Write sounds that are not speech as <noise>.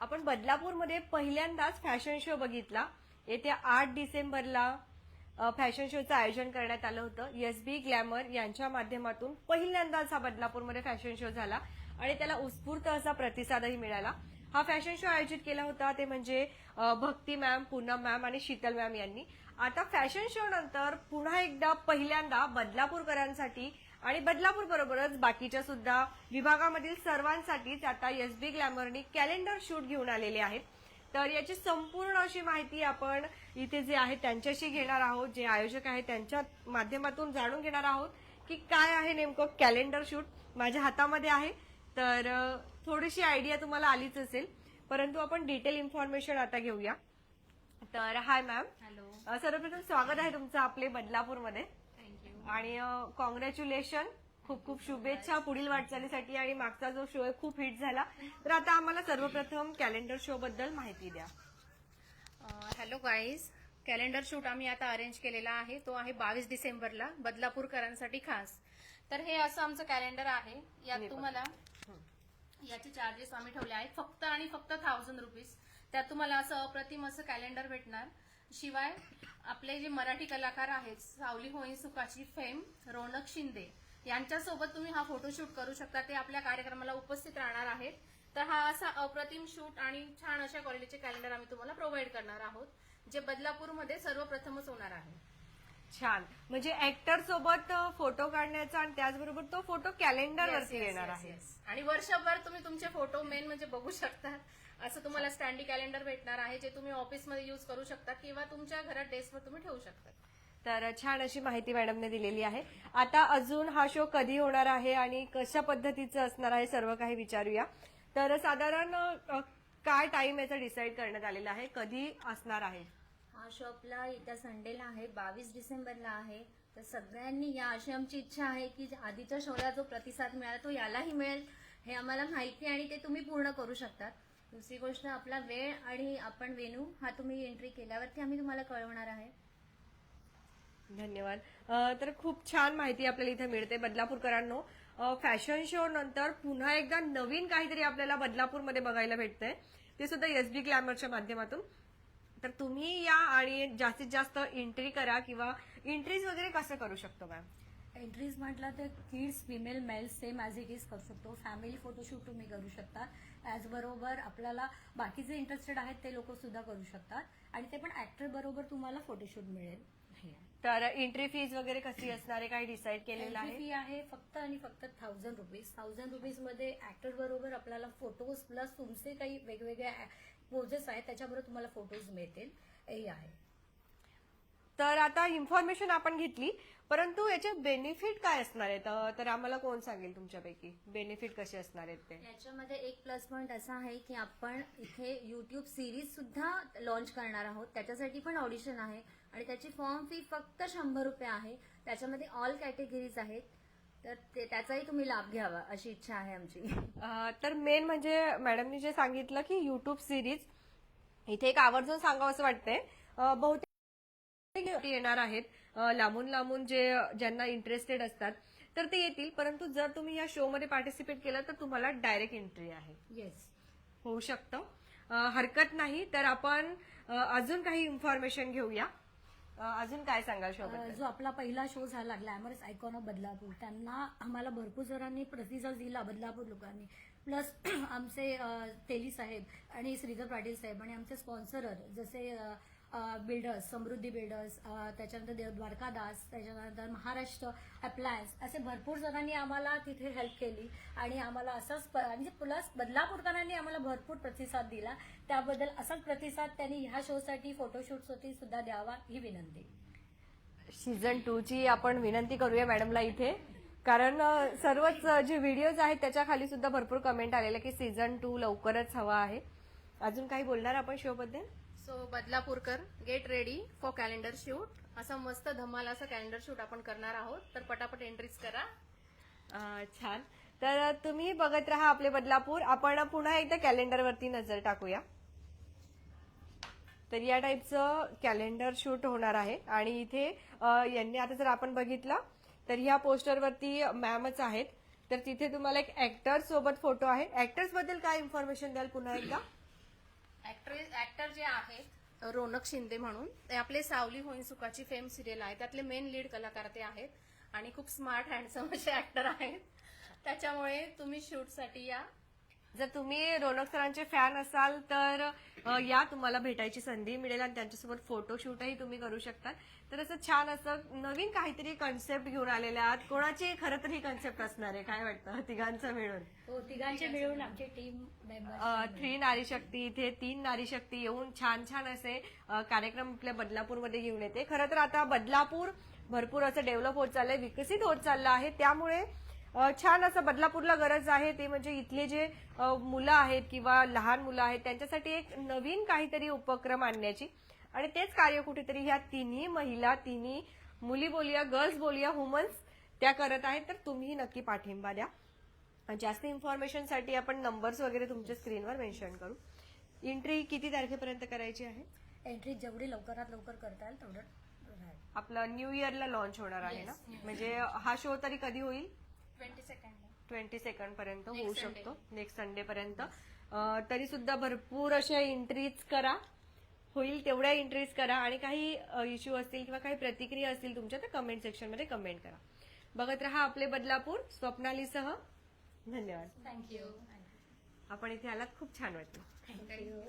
आपण बदलापूरमध्ये पहिल्यांदाच fashion show बघितला. येत्या आठ डिसेंबरला फॅशन शोचं आयोजन करण्यात आलं होतं. एस बी ग्लॅमर यांच्या माध्यमातून पहिल्यांदाच हा बदलापूरमध्ये फॅशन शो झाला. आणि त्याला उत्स्फूर्त असा प्रतिसादही मिळाला. हा फॅशन शो आयोजित केला होता. ते म्हणजे भक्ती मॅम पूनम मॅम आणि शीतल मॅम यांनी. आता फॅशन शो नंतर पुन्हा एकदा पहिल्यांदा बदलापूरकरांसाठी आणि बदलापूर बरोबरच बाकीच्या सुद्धा विभागामधील सर्वांसाठीच आता एस बी ग्लॅमरनी कॅलेंडर शूट घेऊन आलेले आहेत. तर याची संपूर्ण अशी माहिती आपण इथे जे आहे त्यांच्याशी घेणार आहोत जे आयोजक आहेत त्यांच्या माध्यमातून जाणून घेणार आहोत की काय आहे नेमकं कॅलेंडर शूट माझ्या हातामध्ये आहे. तर थोडीशी आयडिया तुम्हाला आलीच असेल परंतु आपण डिटेल इन्फॉर्मेशन आता घेऊया. तर हाय मॅम हॅलो सर्वप्रथम स्वागत आहे तुमचं आपले बदलापूरमध्ये. थँक्यू आणि कॉंग्रॅच्युलेशन खूप खूप शुभेच्छा पुढील वाटचालीसाठी आणि मागचा जो शो आहे खूप हिट झाला. तर आता आम्हाला सर्वप्रथम कॅलेंडर शो बद्दल माहिती द्या. हॅलो गाईज कॅलेंडर शूट आम्ही आता अरेंज केलेला आहे. तो आहे बावीस डिसेंबरला बदलापूरकरांसाठी खास. तर हे असं आमचं कॅलेंडर आहे. यात तुम्हाला याचे चार्जेस आम्ही ठेवले आहेत. फक्त आणि फक्त थाउजंड रुपीज त्यात तुम्हाला असं अप्रतिम असं कॅलेंडर भेटणार. शिवाय आपले जे मराठी कलाकार आहेत सावली होई सुखाची फेम रोनक शिंदे यांच्यासोबत तुम्ही हा फोटोशूट करू शकता. ते आपल्या कार्यक्रमाला उपस्थित राहणार आहेत. तर हा असा अप्रतिम शूट आणि छान अशा क्वालिटीचे कॅलेंडर आम्ही तुम्हाला प्रोव्हाइड करणार आहोत जे बदलापूरमध्ये सर्वप्रथमच होणार आहे. छान. म्हणजे ऍक्टर सोबत फोटो काढण्याचा आणि त्याचबरोबर तो फोटो कॅलेंडर Yes, वरती yes, येणार yes, आहे. yes. आणि वर्षभर तुम्ही तुमचे फोटो मेन म्हणजे बघू शकता. असं तुम्हाला स्टँडी कॅलेंडर भेटणार आहे जे तुम्ही ऑफिसमध्ये युज करू शकता किंवा तुमच्या घरात डेस्कवर तुम्ही ठेवू शकता. तर छान अशी माहिती मॅडमने दिलेली आहे. आता अजून हा शो कधी होणार आहे आणि कशा पद्धतीचं असणार आहे सर्व काही विचारूया. तर साधारण अ, काय टाइम याचा डिसाईड करण्यात आलेला आहे? कधी असणार आहे? हा शो आपला येत्या संडेला आहे बावीस डिसेंबरला आहे. तर सगळ्यांनी या अशी आमची इच्छा आहे की आधीच्या शोला जो प्रतिसाद मिळाला तो यालाही मिळेल हे आम्हाला माहिती आहे आणि ते तुम्ही पूर्ण करू शकता दुसरी गोष्ट आपला वेळ आणि आपण वेणू हा तुम्ही एंट्री केल्यावरती आम्ही तुम्हाला कळवणार आहे. धन्यवाद. तर खूप छान माहिती आपल्याला इथे मिळते बदलापूरकरांनो. फॅशन शो नंतर पुन्हा एकदा नवीन काहीतरी आपल्याला बदलापूरमध्ये बघायला भेटतंय. ते सुद्धा एसबी ग्लॅमरच्या माध्यमातून. तर तुम्ही या आणि जास्तीत जास्त एंट्री करा किंवा एंट्रीज वगैरे कसं करू शकतो मॅम एंट्रीज म्हटलं तर kids female males same as it is करू शकतो. फॅमिली फोटोशूट तुम्ही करू शकता. त्याचबरोबर आपल्याला बाकीचे इंटरेस्टेड आहेत ते लोक सुद्धा करू शकतात. आणि ते पण ऍक्टर बरोबर तुम्हाला फोटोशूट मिळेल. तर एंट्री फीज वगैरे कशी असणार आहे? काही डिसाईड केलेलं आहे? फी आहे फक्त आणि फक्त थाउजंड रुपीज थाउजंड रुपीजमध्ये ऍक्टर बरोबर आपल्याला फोटोज प्लस तुमचे काही वेगवेगळे पोजेस आहेत त्याच्याबरोबर तुम्हाला फोटोज मिळतील. हे आहे तर आता इन्फॉर्मेशन आपण घेतली. परंतु याचे बेनिफिट काय असणार आहेत? तर आम्हाला कोण सांगेल तुमच्यापैकी? बेनिफिट कसे असणार आहेत ते? याच्यामध्ये एक प्लस पॉईंट असा आहे की आपण इथे युट्यूब सिरीज सुद्धा लॉन्च करणार आहोत. त्याच्यासाठी पण ऑडिशन आहे. आणि त्याची फॉर्म फी फक्त शंभर रुपये आहे. त्याच्यामध्ये ऑल कॅटेगरीज आहेत. तर ते त्याचाही तुम्ही लाभ घ्यावा अशी इच्छा आहे आमची. अ, तर मेन म्हणजे मॅडमनी जे सांगितलं की युट्यूब सिरीज इथे एक आवर्जून सांगावं असं वाटतंय. अ, बहुतेक येणार आहेत. अ, लांबून लांबून जे ज्यांना इंटरेस्टेड असतात तर ते येतील. परंतु जर तुम्ही या शो मध्ये पार्टिसिपेट केलं तर तुम्हाला डायरेक्ट एंट्री आहे. येस होऊ शकतं. अ, हरकत नाही. तर आपण अ, अजून काही इन्फॉर्मेशन घेऊया. अजून काय सांगाल शो जो आपला पहिला शो झाला ग्लॅमरस आयकॉन ऑफ बदलापूर त्यांना आम्हाला भरपूर जणांनी प्रतिसाद दिला बदलापूर लोकांनी. प्लस <clears throat> आमचे तेली साहेब आणि श्रीधर पाटील साहेब आणि आमचे स्पॉन्सरर जसे बिल्डर्स समृद्धी बिल्डर्स त्याच्यानंतर देव द्वारकादास त्याच्यानंतर महाराष्ट्र अप्लायन्स असे भरपूर जणांनी आम्हाला तिथे हेल्प केली. आणि आम्हाला असंच म्हणजे प्लस बदलापूरकरांनी आम्हाला भरपूर प्रतिसाद दिला. त्याबद्दल असाच प्रतिसाद त्यांनी ह्या शोसाठी फोटोशूटसाठी सुद्धा द्यावा ही विनंती. सीझन टू ची आपण विनंती करूया मॅडमला इथे. कारण सर्वच जे व्हिडिओज आहेत त्याच्याखाली सुद्धा भरपूर कमेंट आलेले की सीझन टू लवकरच हवा आहे. अजून काही बोलणार आपण शोबद्दल so बदलापूरकर get ready for calendar shoot असा मस्त धमाल असं कॅलेंडर शूट आपण करणार आहोत. तर पटापट एंट्रीज करा. छान. तर तुम्ही बघत राहा आपले बदलापूर. आपण पुन्हा एकदा कॅलेंडरवरती नजर टाकूया. तर या टाईपचं कॅलेंडर शूट होणार आहे. आणि इथे अ, यांनी आता जर आपण बघितलं तर ह्या पोस्टरवरती मॅमच आहेत. तर तिथे तुम्हाला एक ऍक्टर सोबत फोटो आहे. ऍक्टर्सबद्दल काय इन्फॉर्मेशन द्याल पुन्हा एकदा? ऍक्ट्रेस ऍक्टर जे आहेत रोनक शिंदे म्हणून ते आपले सावली होईन सुखाची फेम सिरियल आहे. त्यातले मेन लीड कलाकार ते आहेत. आणि खूप स्मार्ट हँडसम असे ऍक्टर आहेत. त्याच्यामुळे तुम्ही शूटसाठी या. जर तुम्ही रोनक सरांचे फॅन असाल तर या तुम्हाला भेटायची संधी मिळेल आणि त्यांच्यासोबत फोटोशूटही तुम्ही करू शकता. तर असं छान असं नवीन काहीतरी कन्सेप्ट घेऊन आलेले आहात. कोणाची खरं तर ही कन्सेप्ट असणार आहे काय वाटतं? तिघांचं मिळून. हो तिघांचे मिळून आमची टीम अ, मेंबर थ्री नारी शक्ती इथे तीन नारी शक्ती येऊन छान छान असे कार्यक्रम आपल्या बदलापूरमध्ये घेऊन येते. खरं तर आता बदलापूर भरपूर असं डेव्हलप होत चाललंय विकसित होत चाललं आहे. त्यामुळे छान असं बदलापूरला गरज आहे. ते म्हणजे इथले जे मुलं आहेत किंवा लहान मुलं आहेत त्यांच्यासाठी एक नवीन काहीतरी उपक्रम आणण्याची. आणि तेच कार्य कुठेतरी ह्या तिन्ही महिला तिन्ही मुली बोलूया गर्ल्स बोलूया वुमन्स त्या करत आहेत. तर तुम्ही नक्की पाठिंबा द्या. जास्त इन्फॉर्मेशनसाठी आपण नंबर्स वगैरे तुमच्या स्क्रीनवर मेन्शन करू. एंट्री किती तारखेपर्यंत करायची आहे? एंट्री जेवढी लवकरात लवकर करता येईल तेवढं. आपलं न्यू इयरला लॉन्च होणार आहे ना? म्हणजे हा शो तरी कधी होईल? ट्वेंटी सेकंड ट्वेंटी सेकंड पर्यंत होऊ. शकतो. नेक्स्ट संडे पर्यंत. तरी सुद्धा भरपूर अशा एंट्रीज करा. होईल तेवढ्या एंट्रीज करा. आणि काही इश्यू असतील किंवा काही प्रतिक्रिया असतील तुमच्या तर कमेंट सेक्शनमध्ये कमेंट करा. बघत राहा आपले बदलापूर स्वप्नालीसह. धन्यवाद. थँक्यू आपण इथे आलात. खूप छान वाटलं. थँक्यू